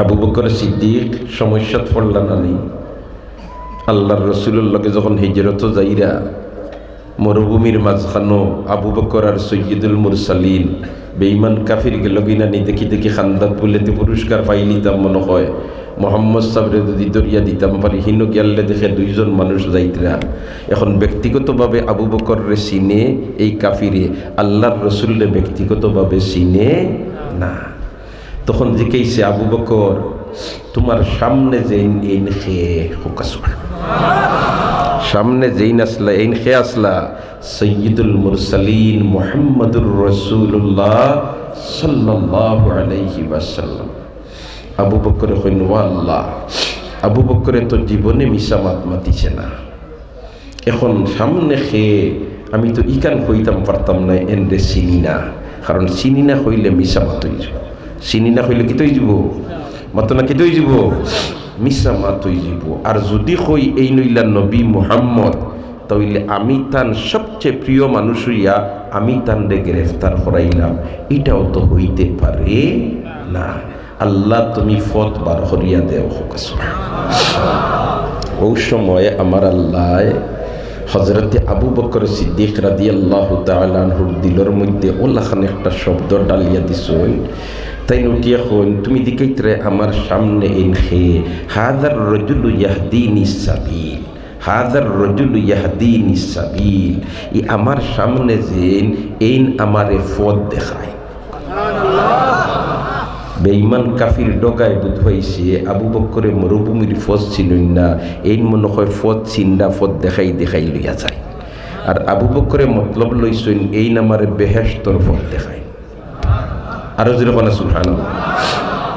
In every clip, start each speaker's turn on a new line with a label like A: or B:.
A: আবু বকর সিদ্দিক সমস্যাত পড়লা না নেই। আল্লাহর লগে যখন হিজরত যাইরা, মরুভূমির মাঝখানো আবু বকর আর সৈয়দুল মুরসালিন বেইমান কাফির গেল কিনা নি দেখি দেখি খান্দাত বলেতে পুরস্কার পাই নিতাম মনে হয়। মোহাম্মদ সাবরে যদি দরিয়া দিতাম পারি, হিনু গিয়াল্লে দেখে দুইজন মানুষ যাইতরা। এখন ব্যক্তিগতভাবে আবু বকররে চিনে এই কাফিরে, আল্লাহর রসুল্লে ব্যক্তিগতভাবে চিনে না। তখন জিকেইছে আবু বকর, তোমার সামনে যে এইন খেয়ে হোকাসুয়া সামনে যেইন আসলা এইন খেয়ে আসলা, সৈয়দুল মুরসালিন মোহাম্মদুর রসুল্লাহ সাল্লাল্লাহু আলাইহি ওয়াসাল্লাম। আবু বকরে ওয়া আল্লাহ আবু বকরে তো জীবনে মিশা মাত মাতিছে না। এখন সামনে খেয়ে আমি তো ইকান হইতাম পারতাম না, এনরে চিনি না। কারণ চিনি না হইলে মিশা মাত যাব চিনি না হইলে কি তৈ যাব মাত না কি তৈ যাব মিশা মাত হয়ে যাব আর যদি কই এই নইলা নবী মুহাম্মদ তাইলে আমি তান সবচেয়ে প্রিয় মানুষ হইয়া আমি তানরে গ্রেফতার করাইলাম এটাও তো হইতে পারে না আল্লাহ তুমি ফত বার করিয়া দেও হোক ওই সময় আমার আল্লাহ হজরতে আবু বকর সিদ্দিক রাদি আল্লাহ তালানহুর দিলর মধ্যে ওলাখান একটা শব্দ ডালিয়া দিছই হন তুমি দিকেইতরে আমার সামনে এন খেয়ে হাদার রজুলু ইয়াহদিনি সাবিল হাদার রজুলু ইয়াহদিনি সাবিল, ই আমার সামনে যেন এইন আমারে ফদ দেখায়। বেইমান কাফির ডগায় বুধ হয়েছে আবু বক্করে মরুভূমির ফজ চিনুন না এই মনে হয় ফদ চিন্ডা ফদ দেখাই দেখাই লইয়া যায়। আর আবু বক্করে মতলব লইছেন এই নামারে বেহেস্তর ফদ দেখায়। আরও জোরে বলে সুলহান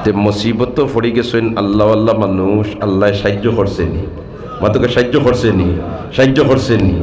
A: যে মুসিবত ফড়ি গেছেন, আল্লাহ আল্লাহ মানুষ, আল্লাহ সাহায্য করছে নি মাতকে সাহায্য করছে নি সাহায্য করছে নি